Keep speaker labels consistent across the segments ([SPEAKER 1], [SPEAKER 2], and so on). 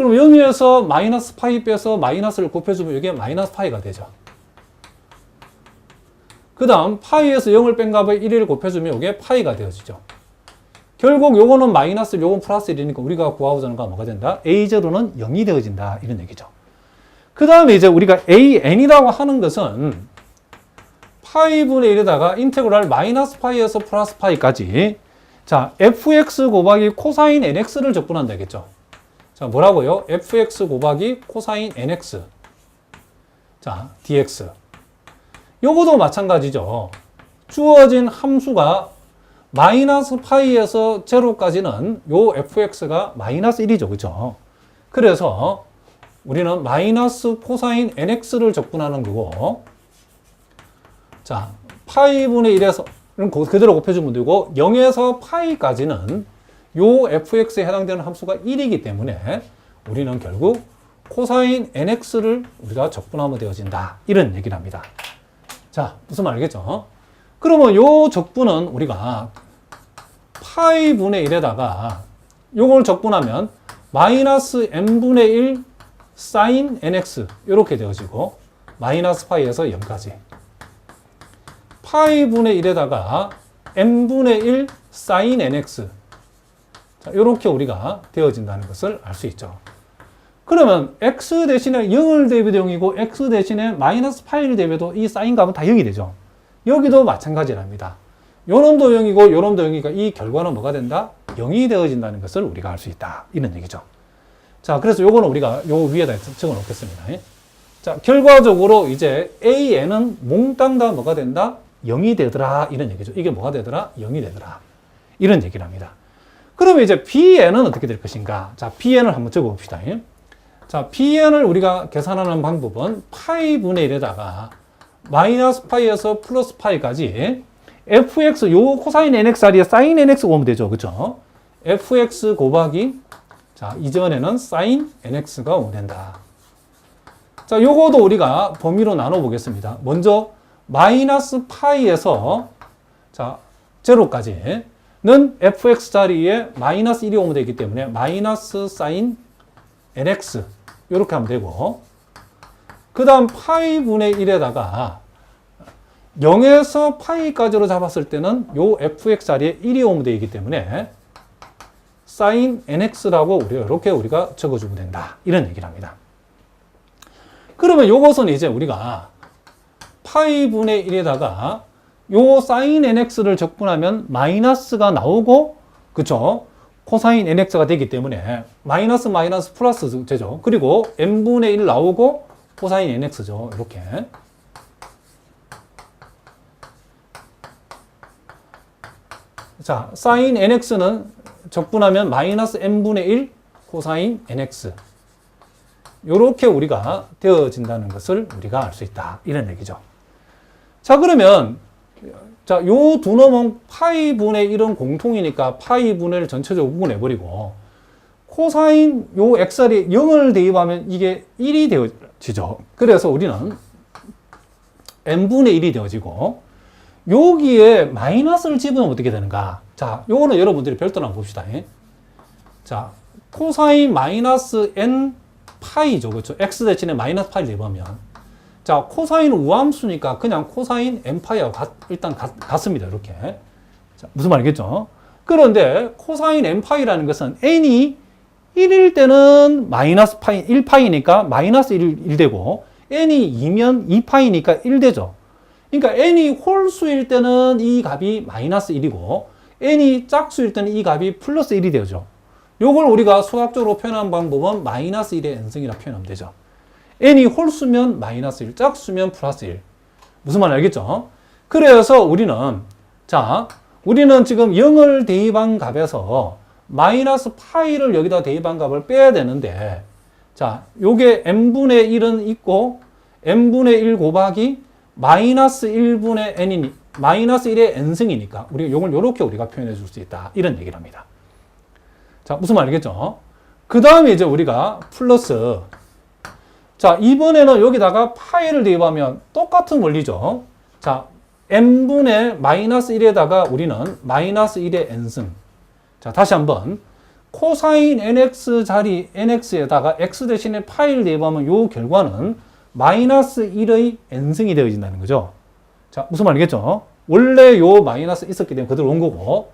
[SPEAKER 1] 그럼 여기에서 마이너스 파이 빼서 마이너스를 곱해주면 이게 마이너스 파이가 되죠. 그 다음 파이에서 0을 뺀 값에 1을 곱해주면 이게 파이가 되어지죠. 결국 요거는 마이너스 요건 플러스 1이니까 우리가 구하고자 하는 건 뭐가 된다? A0는 0이 되어진다 이런 얘기죠. 그 다음에 이제 우리가 AN이라고 하는 것은 파이분의 1에다가 인테그랄 마이너스 파이에서 플러스 파이까지 자 fx 곱하기 코사인 nx를 적분한다 겠죠. 자 뭐라고요? fx 곱하기 코사인 nx 자 dx 요거도 마찬가지죠. 주어진 함수가 마이너스 파이에서 제로까지는 요 fx가 마이너스 1이죠. 그죠? 그래서 우리는 마이너스 코사인 nx를 적분하는 거고 자 파이분의 1에서 그대로 곱해주면 되고 0에서 파이까지는 요 fx에 해당되는 함수가 1이기 때문에 우리는 결국 코사인 nx를 우리가 적분하면 되어진다. 이런 얘기를 합니다. 자, 무슨 말 알겠죠? 그러면 요 적분은 우리가 파이분의 1에다가 요걸 적분하면 마이너스 n분의 1 사인 nx 이렇게 되어지고 마이너스 파이에서 0까지 파이분의 1에다가 n분의 1 사인 nx 자, 이렇게 우리가 되어진다는 것을 알 수 있죠. 그러면 x 대신에 0을 대비도 0이고 x 대신에 마이너스 파이를 대비도 이 사인 값은 다 0이 되죠. 여기도 마찬가지랍니다. 요 놈도 0이고 요 놈도 0이니까 이 결과는 뭐가 된다? 0이 되어진다는 것을 우리가 알 수 있다. 이런 얘기죠. 자, 그래서 요거는 우리가 요 위에다 적어 놓겠습니다. 자, 결과적으로 이제 AN은 몽땅 다 뭐가 된다? 0이 되더라. 이런 얘기죠. 이게 뭐가 되더라? 0이 되더라. 이런 얘기를 합니다. 그러면 이제 BN은 어떻게 될 것인가? 자, BN을 한번 적어 봅시다. 자, BN을 우리가 계산하는 방법은 파이분의 1에다가 마이너스 파이에서 플러스 파이까지 fx, 요 코사인 nx 자리에 사인 nx 오면 되죠. 그죠? fx 곱하기 자, 이전에는 사인 nx가 오면 된다. 자, 요거도 우리가 범위로 나눠 보겠습니다. 먼저 마이너스 파이에서 자, 제로까지 는 fx 자리에 마이너스 1이 오면 되기 때문에 마이너스 사인 nx 이렇게 하면 되고 그 다음 파이분의 1에다가 0에서 파이까지로 잡았을 때는 요 fx 자리에 1이 오면 되기 때문에 sin nx라고 우리가 이렇게 우리가 적어주면 된다. 이런 얘기를 합니다. 그러면 요것은 이제 우리가 파이분의 1에다가 요 sin nx를 적분하면 마이너스가 나오고 그쵸? 코사인 nx가 되기 때문에 마이너스 마이너스 플러스 되죠. 그리고 n분의 1 나오고 코사인 nx죠. 이렇게. 자, sin nx는 적분하면 마이너스 n분의 1 코사인 nx. 요렇게 우리가 되어진다는 것을 우리가 알 수 있다. 이런 얘기죠. 자, 그러면 자, 요 두 놈은 파이 분의 1은 공통이니까 파이 분의 1 전체적으로 구분해버리고 코사인 요 xr이 0을 대입하면 이게 1이 되어지죠. 그래서 우리는 n분의 1이 되어지고 여기에 마이너스를 집으면 어떻게 되는가? 자, 요거는 여러분들이 별도로 한번 봅시다. 예. 자, 코사인 마이너스 n 파이죠. 그렇죠? x 대신에 마이너스 파이를 대입하면 자, 코사인 우함수니까 그냥 코사인 n파이하고 같, 일단 같, 같습니다. 이렇게. 자, 무슨 말이겠죠? 그런데 코사인 n파이라는 것은 n이 1일 때는 마이너스 파이, 1파이니까 마이너스 1, 1 되고 n이 2면 2파이니까 1 되죠. 그러니까 n이 홀수일 때는 이 값이 마이너스 1이고 n이 짝수일 때는 이 값이 플러스 1이 되죠. 요걸 우리가 수학적으로 표현한 방법은 마이너스 1의 n승이라 표현하면 되죠. N이 홀수면 마이너스 1, 짝수면 플러스 1. 무슨 말 알겠죠? 그래서 우리는 자, 우리는 지금 0을 대입한 값에서 마이너스 파이를 여기다 대입한 값을 빼야 되는데 자, 요게 n분의 1은 있고 n분의 1 곱하기 마이너스 1분의 n이니 마이너스 1의 n승이니까 우리가 요걸 요렇게 우리가 표현해 줄 수 있다. 이런 얘기를 합니다. 자, 무슨 말 알겠죠? 그 다음에 이제 우리가 플러스 자, 이번에는 여기다가 파이를 대입하면 똑같은 원리죠. 자, n분의 마이너스 1에다가 우리는 마이너스 1의 n승. 자, 다시 한번. 코사인 nx 자리 nx에다가 x 대신에 파일 대입하면 요 결과는 마이너스 1의 n승이 되어진다는 거죠. 자, 무슨 말이겠죠? 원래 요 마이너스 있었기 때문에 그대로 온 거고.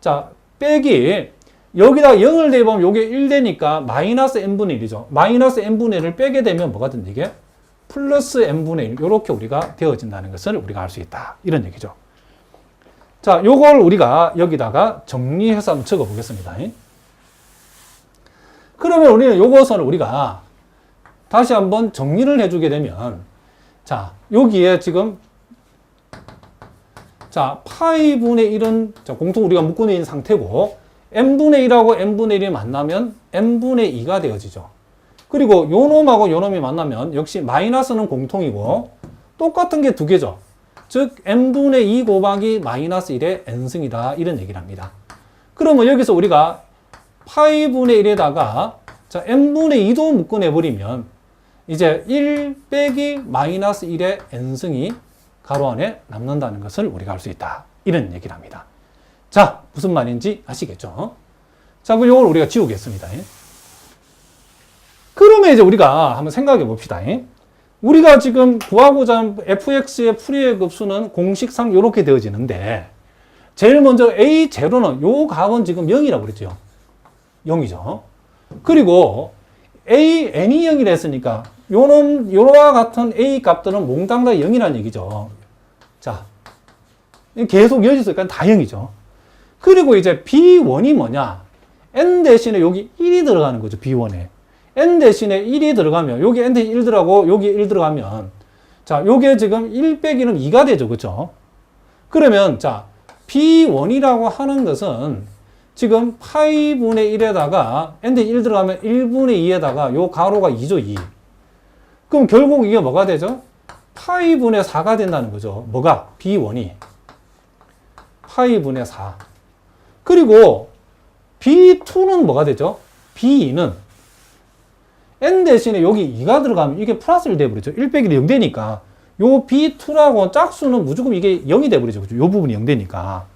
[SPEAKER 1] 자, 빼기 여기다 0을 대입하면 요게 1 되니까 마이너스 n분의 1이죠. 마이너스 n분의 1을 빼게 되면 뭐가 된다 이게? 플러스 n분의 1 이렇게 우리가 되어진다는 것을 우리가 알 수 있다. 이런 얘기죠. 자, 요걸 우리가 여기다가 정리해서 한번 적어 보겠습니다. 그러면 우리는 요것을 우리가 다시 한번 정리를 해주게 되면 자, 여기에 지금 자, 파이분의 1은 자, 공통 우리가 묶어 있는 상태고 n분의 1하고 n분의 1이 만나면 n분의 2가 되어지죠. 그리고 요 놈하고 요 놈이 만나면 역시 마이너스는 공통이고 똑같은 게 두 개죠. 즉 n분의 2 곱하기 마이너스 1의 n승이다 이런 얘기를 합니다. 그러면 여기서 우리가 파이분의 1에다가 자 n분의 2도 묶어내버리면 이제 1 빼기 마이너스 1의 n승이 가로 안에 남는다는 것을 우리가 알 수 있다. 이런 얘기를 합니다. 자, 무슨 말인지 아시겠죠? 자, 그럼 이걸 우리가 지우겠습니다. 그러면 이제 우리가 한번 생각해 봅시다. 우리가 지금 구하고자 하는 fx의 풀이의 급수는 공식상 이렇게 되어지는데 제일 먼저 a0는 요 값은 지금 0이라고 그랬죠. 0이죠. 그리고 a n이 0이라 했으니까 요놈 요와 같은 a 값들은 몽땅 다 0이라는 얘기죠. 자. 계속 이어졌으니까 다 0이죠. 그리고 이제 b1이 뭐냐? n 대신에 여기 1이 들어가는 거죠. b1에. n 대신에 1이 들어가면 여기 n 대신 1 들어가고 여기 1 들어가면 자, 요게 지금 1 빼기는 2가 되죠. 그죠? 그러면 자, b1이라고 하는 것은 지금 파이분의 1에다가 n 대신 1 들어가면 1분의 2에다가 요 가로가 2죠. 2. 그럼 결국 이게 뭐가 되죠? 파이분의 4가 된다는 거죠. 뭐가? b1이. 파이분의 4. 그리고 b2는 뭐가 되죠? b2는 n 대신에 여기 2가 들어가면 이게 플러스 1 돼버리죠. 1 빼기 0 되니까 요 b2라고 짝수는 무조건 이게 0이 돼버리죠. 그죠? 요 부분이 0 되니까.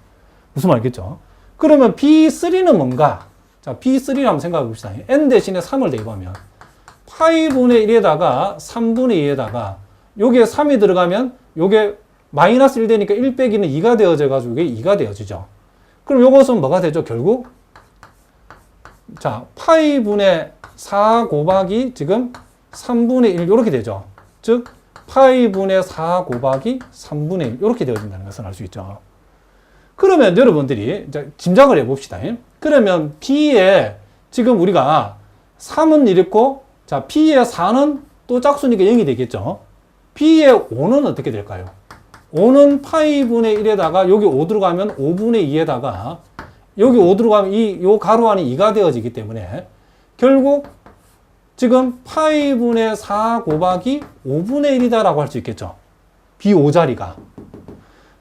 [SPEAKER 1] 무슨 말이겠죠? 그러면 b3는 뭔가? 자, b3를 한번 생각해 봅시다. n 대신에 3을 대입하면 파이분의 1에다가 3분의 2에다가 요게 3이 들어가면 요게 마이너스 1 되니까 1 빼기는 2가 되어져 가지고 이게 2가 되어지죠. 그럼 요것은 뭐가 되죠? 결국 자, 파이분의 4 곱하기 지금 3분의 1 이렇게 되죠. 즉 파이분의 4 곱하기 3분의 1 이렇게 되어진다는 것을 알 수 있죠. 그러면 여러분들이 이제 짐작을 해봅시다. 그러면 B에 지금 우리가 3은 이렇고 자 B의 4는 또 짝수니까 0이 되겠죠. B의 5는 어떻게 될까요? 5는 파이분의 1에다가 여기 5 들어가면 5분의 2에다가 여기 5 들어가면 이 요 가로 안이 2가 되어지기 때문에 결국 지금 파이분의 4 곱하기 5분의 1이다라고 할 수 있겠죠. B5자리가.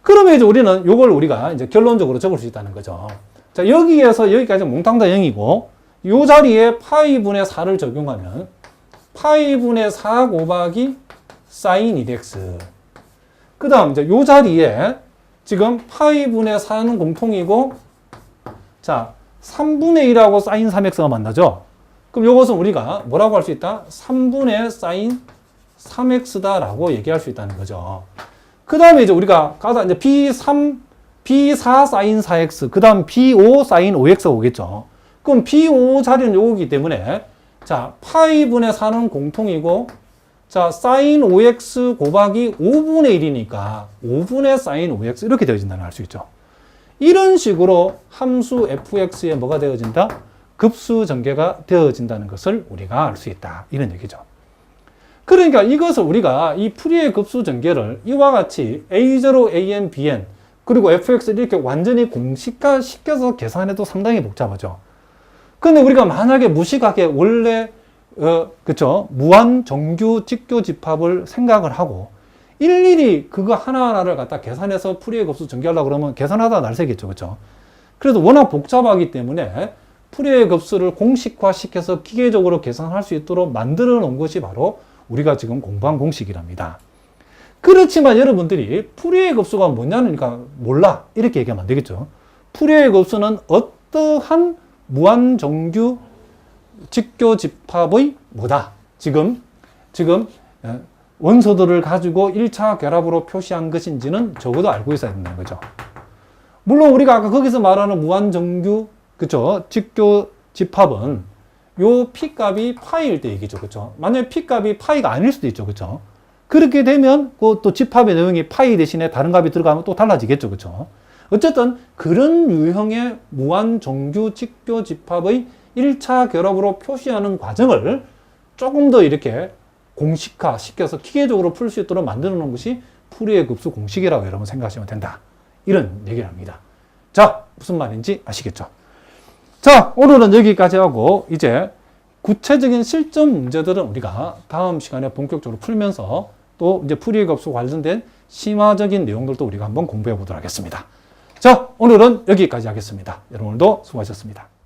[SPEAKER 1] 그러면 이제 우리는 요걸 우리가 이제 결론적으로 적을 수 있다는 거죠. 자, 여기에서 여기까지 몽땅 다 0이고 요 자리에 파이분의 4를 적용하면 파이분의 4 곱하기 사인 2x. 그 다음 이제 요 자리에 지금 파이분의 4는 공통이고 자 3분의 1하고 사인 3x가 만나죠. 그럼 요것은 우리가 뭐라고 할 수 있다? 3분의 사인 3x다라고 얘기할 수 있다는 거죠. 그 다음에 이제 우리가 가다 이제 B3, B4 사인 4x, 그 다음 B5 사인 5x가 오겠죠. 그럼 B5 자리는 요거기 때문에 자, 파이분의 4는 공통이고 자, 사인 5x 곱하기 5분의 1이니까 5분의 사인 5x 이렇게 되어진다는 알 수 있죠. 이런 식으로 함수 fx에 뭐가 되어진다? 급수 전개가 되어진다는 것을 우리가 알 수 있다. 이런 얘기죠. 그러니까 이것을 우리가 이 풀이의 급수 전개를 이와 같이 a0, an, bn 그리고 fx를 이렇게 완전히 공식화 시켜서 계산해도 상당히 복잡하죠. 근데 우리가 만약에 무식하게 원래 어, 그쵸 무한 정규 직교 집합을 생각을 하고 일일이 그거 하나하나를 갖다 계산해서 풀이의 급수 전개하려고 그러면 계산하다 날새겠죠. 그쵸 그래서 워낙 복잡하기 때문에 풀이의 급수를 공식화 시켜서 기계적으로 계산할 수 있도록 만들어 놓은 것이 바로 우리가 지금 공부한 공식이랍니다. 그렇지만 여러분들이 풀이의 급수가 뭐냐니까 몰라. 이렇게 얘기하면 안 되겠죠. 풀이의 급수는 어떠한 무한정규 직교 집합의 뭐다? 지금 지금 어, 원소들을 가지고 1차 결합으로 표시한 것인지는 적어도 알고 있어야 된다는 거죠. 물론 우리가 아까 거기서 말하는 무한정규 그죠? 직교 집합은 요 p 값이 파이일 때 얘기죠. 그죠? 만약에 p 값이 파이가 아닐 수도 있죠. 그죠? 그렇게 되면 그 또 집합의 내용이 파이 대신에 다른 값이 들어가면 또 달라지겠죠. 그죠? 어쨌든 그런 유형의 무한정규 직교 집합의 1차 결합으로 표시하는 과정을 조금 더 이렇게 공식화 시켜서 기계적으로 풀 수 있도록 만들어 놓은 것이 풀이의 급수 공식이라고 여러분 생각하시면 된다. 이런 얘기를 합니다. 자, 무슨 말인지 아시겠죠? 자, 오늘은 여기까지 하고 이제 구체적인 실전 문제들은 우리가 다음 시간에 본격적으로 풀면서 또 이제 풀이의 급수 관련된 심화적인 내용들도 우리가 한번 공부해 보도록 하겠습니다. 자, 오늘은 여기까지 하겠습니다. 여러분 오늘도 수고하셨습니다.